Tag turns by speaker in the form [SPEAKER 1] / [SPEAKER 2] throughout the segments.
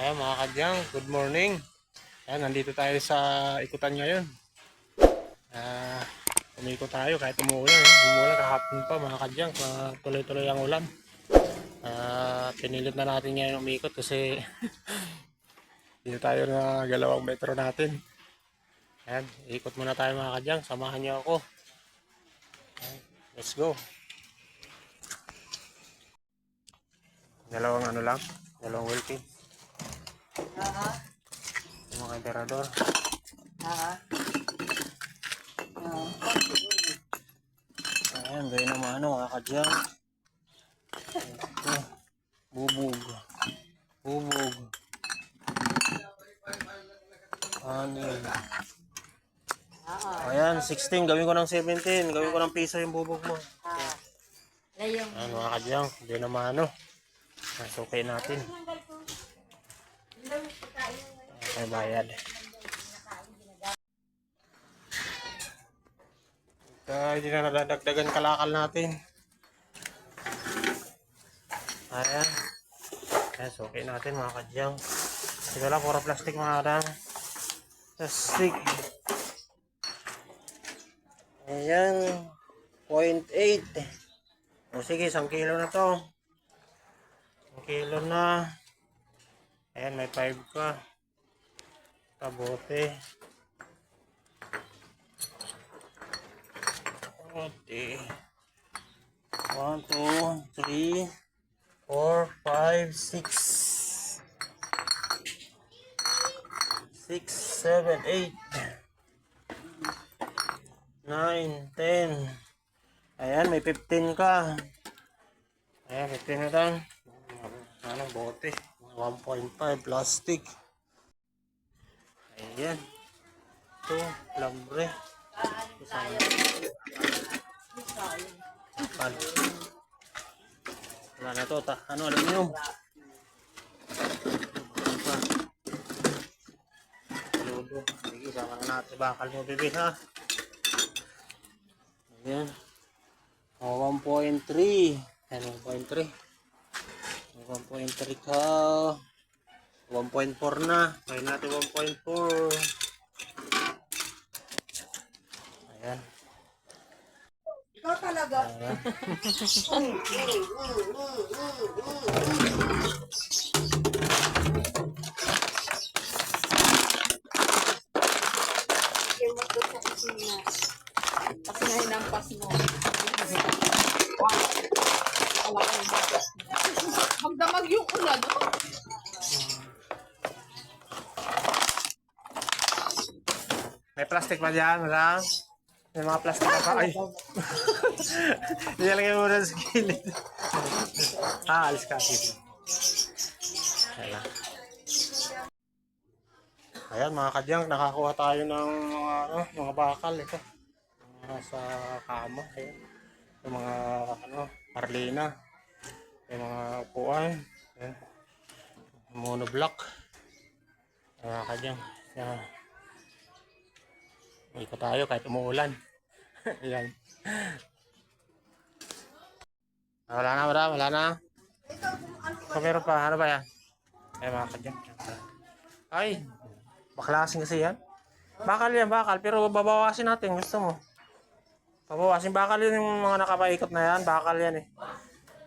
[SPEAKER 1] Ayan mga kadyang, good morning. Ayan, nandito tayo sa ikutan ngayon. Ah, umikot tayo kahit umuulan. Eh. Umuulan kahapon pa mga kadyang, tuloy-tuloy ang ulan. Ah, pinilit na natin ngayon umikot kasi dito tayo na galawang metro natin. Ayan, ikot muna tayo mga kadyang, samahan niyo ako. Ayan, let's go. Dalawang ano lang, dalawang wheel pin.
[SPEAKER 2] Oo.
[SPEAKER 1] Yung mga emperador.
[SPEAKER 2] Oo. Oo.
[SPEAKER 1] Ayan, gaya naman ano, mga kadyang. Ito, bubog. Bubog. Anin.
[SPEAKER 2] Oo.
[SPEAKER 1] Ayan, 16. Gawin ko ng 17. Gawin ko ng piso yung bubog mo. Ayan, mga kadyang. Gaya naman ano. Nasukay natin. Okay, bayad. Ito, hindi na nadadagdagan kalakal natin. Ayan. Ayan, sukay natin mga kadyang. Ito lang, puro plastic mga kadang. Plastic. Ayan. 0.8. O sige, isang kilo na to. Isang kilo na. Ayan, may 5 ka. Kabote. Kabote. 1, 2, 3, 4, 5, 6. 6, 7, 8. 9, 10. Ayan, may 15 ka. Ayan, 15 na lang. Ano, bote. 1.5 plastic. Ayan. Ito, lambre. Kapal. Wala na to. Ta ano. Ano pa? Ludo. Sige, sama na natin. Bakal mo, bebe, ha? Ayan. O, 1.3. Ayan, 1.3. 1.3 ka. 1.4 na. Kaya natin 1.4. Ayan.
[SPEAKER 2] Ikaw talaga.
[SPEAKER 1] Ayan.
[SPEAKER 2] Kasi na hinampas mo.
[SPEAKER 3] Magdamag yung ulan, oh.
[SPEAKER 1] May plastic pa dyan, wala? May mga plastic pa. Ay! Nilalagay mo na sa gilid. ah, alis ka. Sige. Ayan. Ayan mga kadyang, nakakuha tayo ng mga, ano, mga bakal ito. Mga sa kama. Ayan. Yung mga ano, parlina. Yung mga upuan. Ayan. Monoblock. Mga kadyang. Ayan. Ikot tayo kahit umuulan. Ayan. Ah, Wala na, wala, wala na. So, meron pa, ano ba yan? Ay, mga kadyan. Ay, baklasin kasi yan. Bakal yan, bakal. Pero babawasin natin, gusto mo. Babawasin, bakal yun yung mga nakapaikot na yan. Bakal yan eh.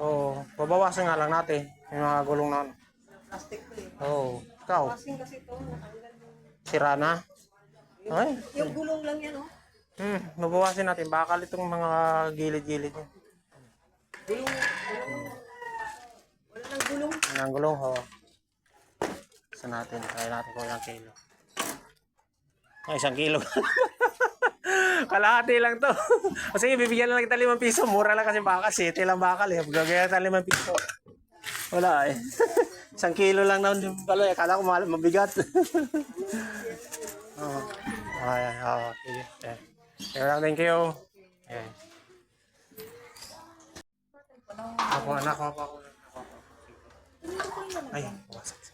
[SPEAKER 1] Oo, babawasin nga lang natin. Yung mga gulong na ano.
[SPEAKER 2] Plastic to eh.
[SPEAKER 1] Oo, ikaw,
[SPEAKER 2] Kasing kasi ito.
[SPEAKER 1] sira na. Ay,
[SPEAKER 2] Yung gulong lang yan, oh.
[SPEAKER 1] Hmm, mabawasin natin. Bakal itong mga gilid-gilid niya.
[SPEAKER 2] Gulong. gulong. Wala nang gulong.
[SPEAKER 1] Yan ang gulong, ho. Isa natin. Kaya natin kung ilang kilo. Ay, isang kilo. Kalahati lang to. o sige, bibigyan lang kita limang piso. Mura lang kasi bakal. City lang bakal eh. Gagaya kita limang piso. Wala eh. isang kilo lang naman yung eh. Akala ko mahal, mabigat. Oo. Ay, ay, oo. Sige. Eh. Kaya thank you. Eh. Ako, anak, ako, ako. Ay,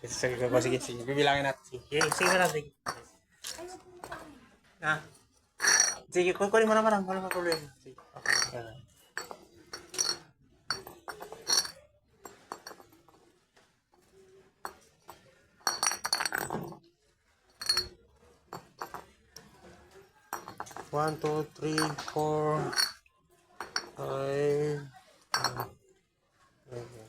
[SPEAKER 1] sige, sige, sige, sige, sige, bibilangin natin. Sige, sige na, sige. Na. Sige, kunin mo naman ang walang problema. Sige, okay. Yan. One, two, three, four, five, uh, seven.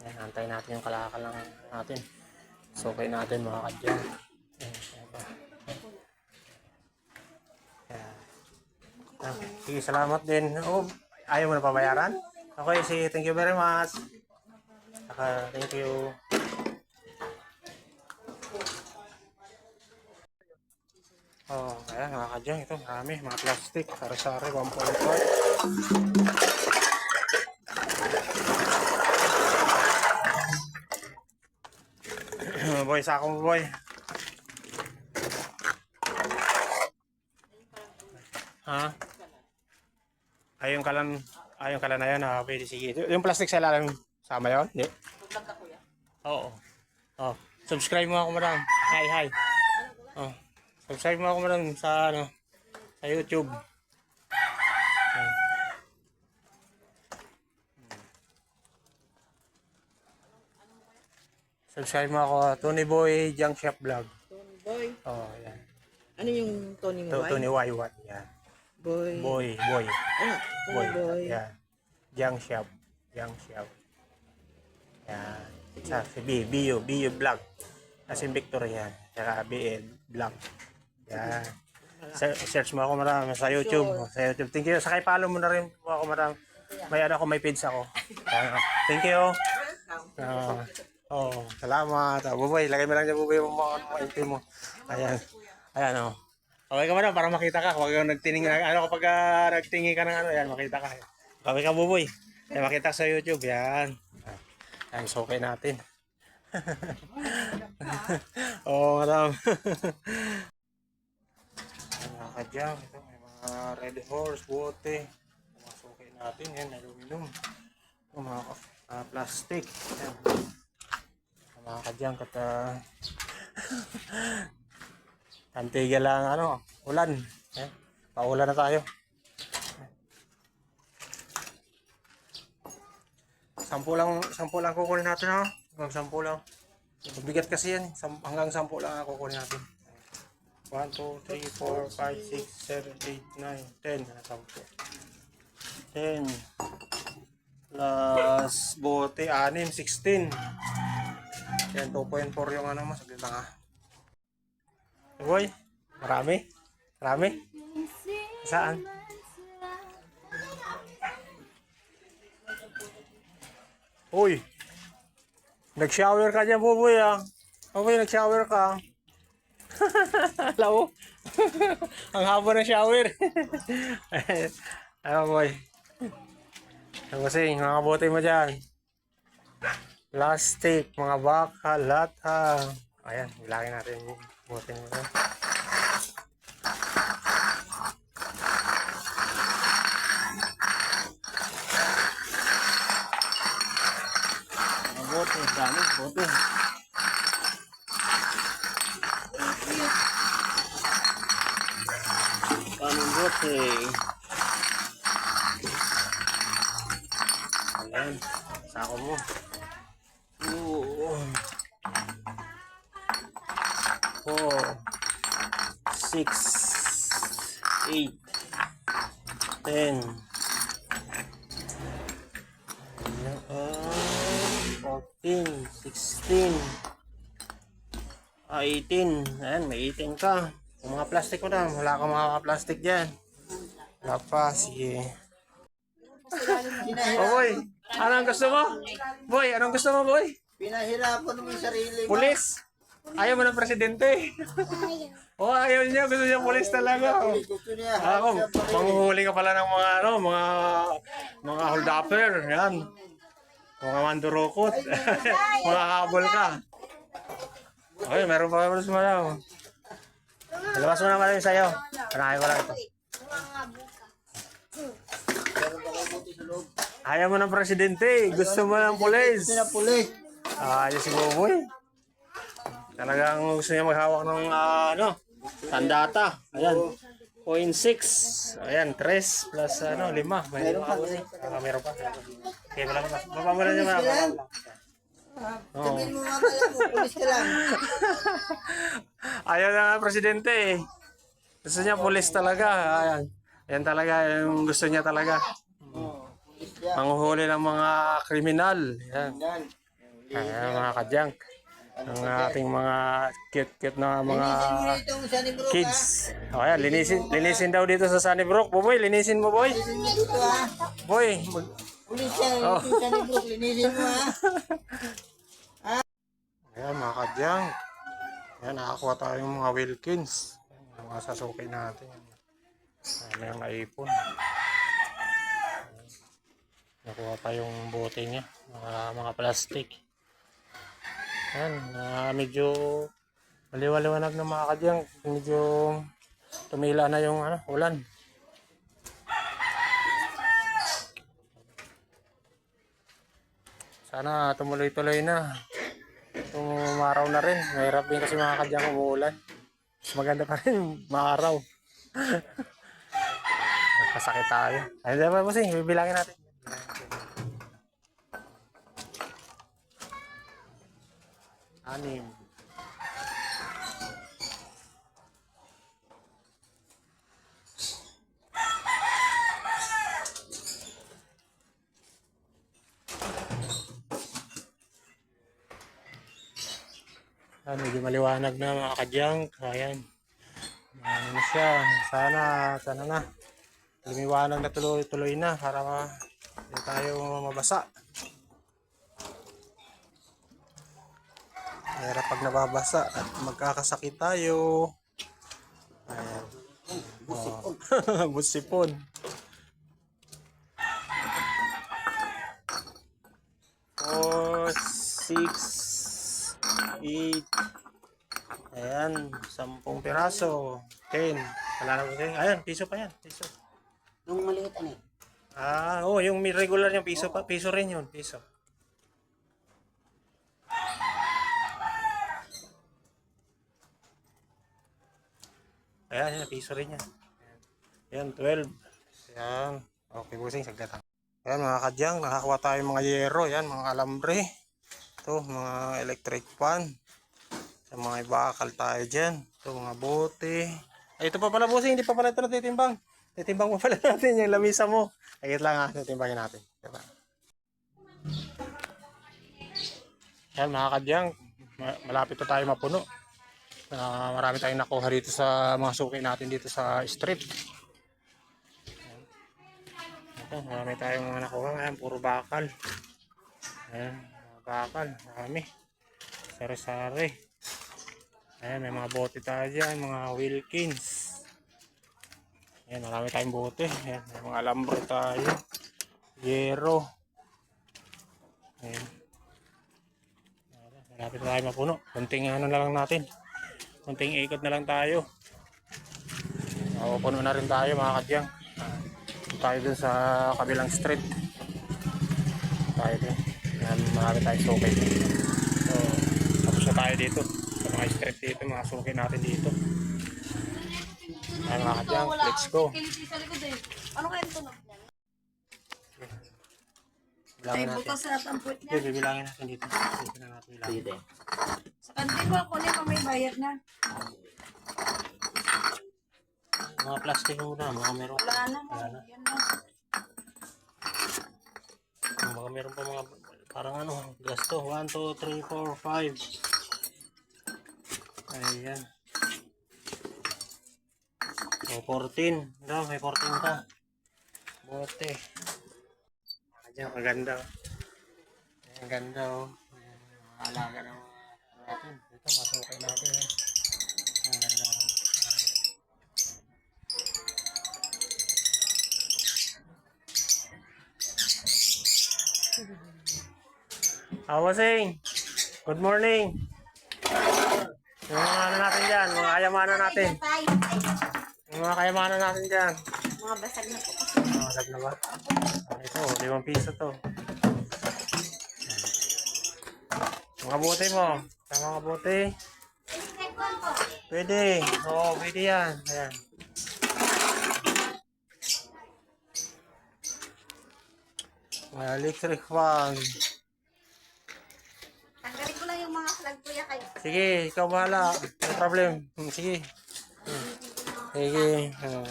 [SPEAKER 1] Ayan, antay natin yung kalakal lang natin. Sukay natin mga kadyan. Ah, sige, salamat din. Oh, ayaw mo na pabayaran? Okay, sige, thank you very much. Saka, thank you. Kadyang, ito marami, mga plastic, sari-sari, 1.5. boy, sa akong boy. Ha? Ayun ka lang, ayun ka lang na yan, ah, pwede sige. Yung plastic sa ilalim, sama yun? Hindi? Oo. Oh, subscribe mo ako madam. Hi, hi. Oh, subscribe mo ako madam sa ano, sa YouTube. Ayan. Subscribe mo ako, Tony Boy Junk Shop Vlog.
[SPEAKER 3] Tony Boy.
[SPEAKER 1] Oh, yan.
[SPEAKER 3] Ano yung Tony
[SPEAKER 1] To,
[SPEAKER 3] Boy?
[SPEAKER 1] Tony Waywat, yan.
[SPEAKER 3] Boy.
[SPEAKER 1] Boy, boy.
[SPEAKER 3] Ah,
[SPEAKER 1] Boy.
[SPEAKER 3] Tony Boy.
[SPEAKER 1] Yan. Junk Shop. Junk Shop. Yan. Sa si B, BU, BU Vlog. Kasi Victor yan. Saka BL Vlog. Yan. Search mo ako marami sa YouTube. Sa YouTube. Thank you. Saka follow mo na rin po ako marami. May ano ako, may page ako. Thank you. Ah, oh, salamat. Ah, buboy, lagay mo lang dyan buboy yung mga itim mo. Ayan. Ayan oh. Okay ka madam, para makita ka. Huwag kang nagtingin, ano kapag uh, nagtingin ka ng ano, yan, makita ka. Okay ka buboy. Yan, makita sa YouTube, yan. Ayan, so okay natin. Oo, oh, madam. Mga kadyang, ito, may mga red horse, bote. Mga sukay natin, yan, aluminum. Ito, mga ah, plastic. Ayan. Mga kadyang, kata... Antiga lang, ano, ulan. Eh, paulan na tayo. Sampu lang, sampu lang kukunin natin ha. Hanggang sampu lang. Mabigat kasi yan. Hanggang sampu lang ang kukunin natin. 1, 2, 3, 4, 5, 6, 7, 8, 9, 10. Ah, Sampu. 10. Plus bote, 6, 16. Yan, 2.4 yung ano mo. Saglit lang ha. Boy, marami? Marami? Saan? Uy! Nag-shower ka dyan, Buboy, ah. Buboy, nag-shower ka. Alam mo? Ang haba ng shower. Ano, boy? Ano kasi, mga bote mo dyan. Plastic, mga baka, lata. Ayan, ilagay natin yung bote mo dyan. Mga bote, dami, bote. Daming bote. Ayan, sako mo. Oo. Four, six, eight, ten. 14, 16, ah, 18. Ayan, may 18 ka. Plastic mo na, wala kang mga plastic dyan. Wala pa, sige. Oh, boy. Anong gusto mo? Boy, anong gusto mo, boy?
[SPEAKER 4] Pinahirapan mo yung sarili mo.
[SPEAKER 1] Pulis. Ayaw mo ng presidente. oh, ayaw niya. Gusto niya pulis talaga. Oh. Ako, manghuhuli ka pala ng mga ano, mga mga hold upper, yan. Mga mandurukot. mga habol ka. Okay, meron pa meron sa malaw. Labas mo na malamig sa'yo. Panahin ko lang ito. Ayaw mo ng presidente. Gusto mo ng pulis.
[SPEAKER 4] Pinapulis.
[SPEAKER 1] Ah, yung si Boboy. Talagang gusto niya maghawak ng ah, ano, tandata. Ayan. 0.6. Ayan, 3 plus ano, 5. May
[SPEAKER 4] Meron pa,
[SPEAKER 1] Ah, meron pa. Okay, wala pa. Baba mo lang niya mga Oo.
[SPEAKER 4] Sabihin mo nga pala mo, pulis ka lang.
[SPEAKER 1] Ayaw na nga presidente eh. Gusto niya pulis talaga. Ayan. Yan talaga yung gusto niya talaga.
[SPEAKER 4] Oo, pulis yan.
[SPEAKER 1] Manguhuli ng mga kriminal. Yan.
[SPEAKER 4] Yan.
[SPEAKER 1] Ayan mga kadyang. Ang ating mga cute-cute na mga
[SPEAKER 4] Linisin mo ha.
[SPEAKER 1] kids. O ayan, linisin, linisin daw dito sa Sunnybrook. Boy, linisin mo boy.
[SPEAKER 4] Linisin mo dito ha.
[SPEAKER 1] Boy, mag-
[SPEAKER 4] Pulis yan,
[SPEAKER 1] Oh.
[SPEAKER 4] itong Sunnybrook, linisin mo ha.
[SPEAKER 1] Ayan mga kadyang. Ayan, nakakuha tayo ng mga Wilkins. Ayan, yung mga sasuki natin. Ayan, may mga ipon. Ayan. Nakuha pa yung bote niya. Mga, mga plastic. Ayan, na medyo maliwaliwanag na mga kadyang. Medyo tumila na yung ano, ulan. Sana tumuloy-tuloy na. Umaraw na rin. Mahirap din kasi mga kadyang umuulan. Maganda pa rin maaraw. Nagkasakit tayo. Ay, di ba bossing? Bibilangin natin. Anim. Ah, medyo maliwanag na mga kadyang. Ayan. Ano na siya. Sana, sana na. Lumiwanag na tuloy-tuloy na para ma tayo mabasa. Mahirap pag nababasa at magkakasakit tayo. Ayan. Busipon. Busipon. Four, six, eight, Ayan, sampung piraso. Ten. Wala na? Ayan, piso pa yan. Piso.
[SPEAKER 4] Yung maliit ano eh.
[SPEAKER 1] Ah, oh, yung regular yung piso pa. Piso rin yun, piso. Ayan, yan, piso rin yan. Ayan, 12. Ayan. Okay, busing, saglit. Ayan, mga kadyang, nakakuha tayo mga yero. Ayan, mga alambre. Ito, mga electric fan. Sa mga ibakal tayo dyan. Ito, mga bote. Ay, ito pa pala, busing, hindi pa pala ito natitimbang. Titimbang mo pala natin yung lamisa mo. Ayun lang ha, titimbangin natin. Diba? Yan mga kadyang, ma- malapit na tayo mapuno. Ah, marami tayong nakuha dito sa mga suki natin dito sa street. Ito, marami tayong mga nakuha. Ayan, puro bakal. Ayan, bakal. Marami. Sari-sari. Ayan, may mga bote tayo dyan. Mga Wilkins. Ayan, marami tayong bote. Ayan, may mga alambre tayo. Yero. Ayan. Malapit na tayo mapuno. Kunting ano na lang natin. Kunting ikot na lang tayo. Mapupuno na rin tayo mga kadyang. Tayo dun sa kabilang street. Tayo dun. Marami tayong sukay. So, tapos na tayo dito. Sa mga street dito, mga sukay natin dito. Ayan mga kadyang, let's go.
[SPEAKER 2] Eh. Ano kaya ito na?
[SPEAKER 1] Bilangin natin.
[SPEAKER 2] bukas na tampot niya.
[SPEAKER 1] Hindi, bibilangin natin dito. Dito na natin bilangin.
[SPEAKER 2] Sa kantin mo ako niya pa may bayad na.
[SPEAKER 1] Mga plastic muna, mga meron.
[SPEAKER 2] Wala na.
[SPEAKER 1] Wala na.
[SPEAKER 2] Yan na.
[SPEAKER 1] Baka meron pa mga parang ano, gasto. 1, 2, 3, 4, 5. Ayan. O, 14. Daw, may 14 ka. Bote. Ayan, maganda. Ang ganda oh. Ayan, alaga ng natin. Ito, masukay natin. Eh. Ang ganda. Awasing, good morning. Yung mga ano natin dyan, mga kayamanan natin. Yung mga kayamanan natin dyan.
[SPEAKER 2] Mga basag na po.
[SPEAKER 1] Nakasag na ba? Ah, ito, limang piso to. Mga bote mo. Sa mga bote. Pwede. Oo, pwede yan. Ayan. Mga electric fan.
[SPEAKER 2] Lag kuya kayo.
[SPEAKER 1] Sige, ikaw bahala. No problem. Hmm, Sige. Hmm. Sige. Ah.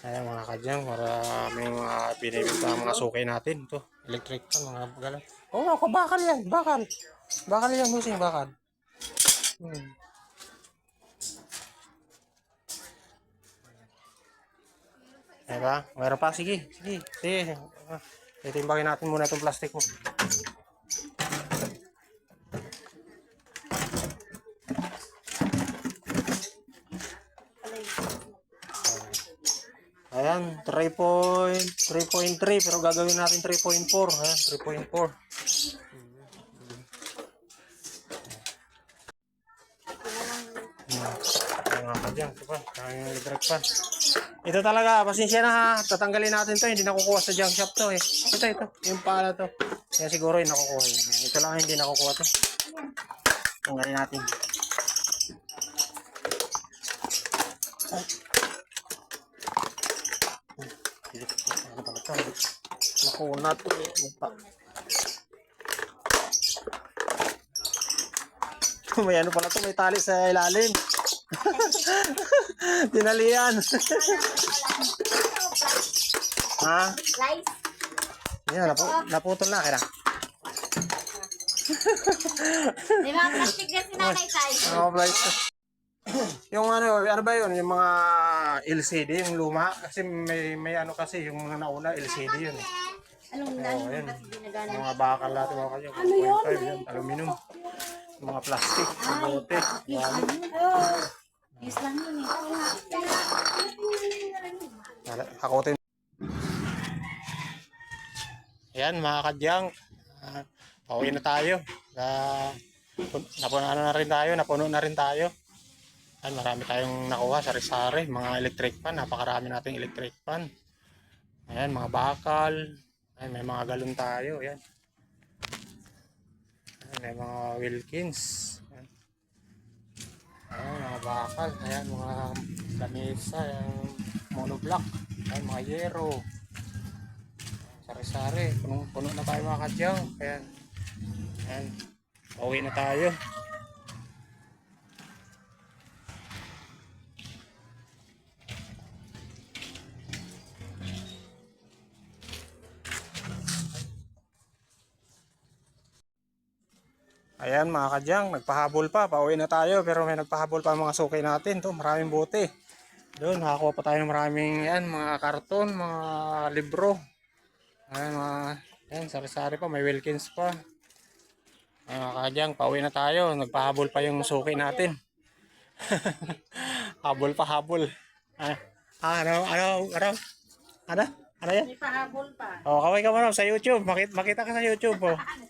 [SPEAKER 1] Ayan mga kadyang, para may mga binibigta ang mga sukay natin. Ito, electric pan, mga galang. Oo, oh, ako, bakal yan, bakal. Bakal yan, Husing, bakal. Hmm. Diba? Meron pa, sige, sige, sige. Ah, Titimbangin natin muna itong plastic mo. Ayan, 3.3 pero gagawin natin 3.4. Ayan, 3.4. Ayan mga kadyang, ito talaga, pasensya na ha, tatanggalin natin to, hindi nakukuha sa junk shop to eh. Ito, ito, yung pala to. Kaya siguro yung nakukuha. Ito lang hindi nakukuha to. Tanggalin natin. Ano pala to? Nakuna to eh. Mukha. May ano pala to, may tali sa ilalim. Tinalian. ha?
[SPEAKER 2] Lies.
[SPEAKER 1] Yan, napu naputol na. Kaya
[SPEAKER 2] May mga plastic din si nanay tayo.
[SPEAKER 1] Mga flights. Yung ano, ano ba yun? Yung mga LCD, yung luma. Kasi may, may ano kasi, yung mga nauna, LCD yun. eh.
[SPEAKER 2] Anong nani
[SPEAKER 1] yan.
[SPEAKER 2] kasi ginagana?
[SPEAKER 1] Mga bakal natin mga kanyo. Ano yun? Yun, aluminum. Mga plastic, mga bote. Yan.
[SPEAKER 2] Yes lang yun eh.
[SPEAKER 1] Hakotin. Ayan, mga kadyang. Uh, pauwi na tayo. Uh, napuno na rin tayo, napuno na rin tayo. Ayan, marami tayong nakuha, sari-sari, mga electric pan, napakarami nating electric pan. Ayan, mga bakal. Ayan, may mga galon tayo. Ayan. Ayan, may mga Wilkins. Ayan. Ayan, mga bakal. Ayan, mga lamesa. Ayan, monoblock. Ayan, mga yero. Sari-sari. Punong-puno na tayo mga kadyang. Ayan. Ayan. Pauwi na tayo. Ayan mga kadyang, nagpahabol pa, pauwi na tayo pero may nagpahabol pa mga sukay natin to, maraming bote. Doon, nakakuha pa tayo ng maraming yan, mga karton, mga libro. Ayan mga, yan, sari-sari pa, may Wilkins pa. Ayan mga kadyang, pauwi na tayo, nagpahabol pa yung sukay natin. habol pa, habol. Ah, ah, ano, ano, ano, ano, ano yan?
[SPEAKER 3] May pahabol pa.
[SPEAKER 1] Oh, kaway ka mo sa YouTube, makita, makita ka sa YouTube. Oh,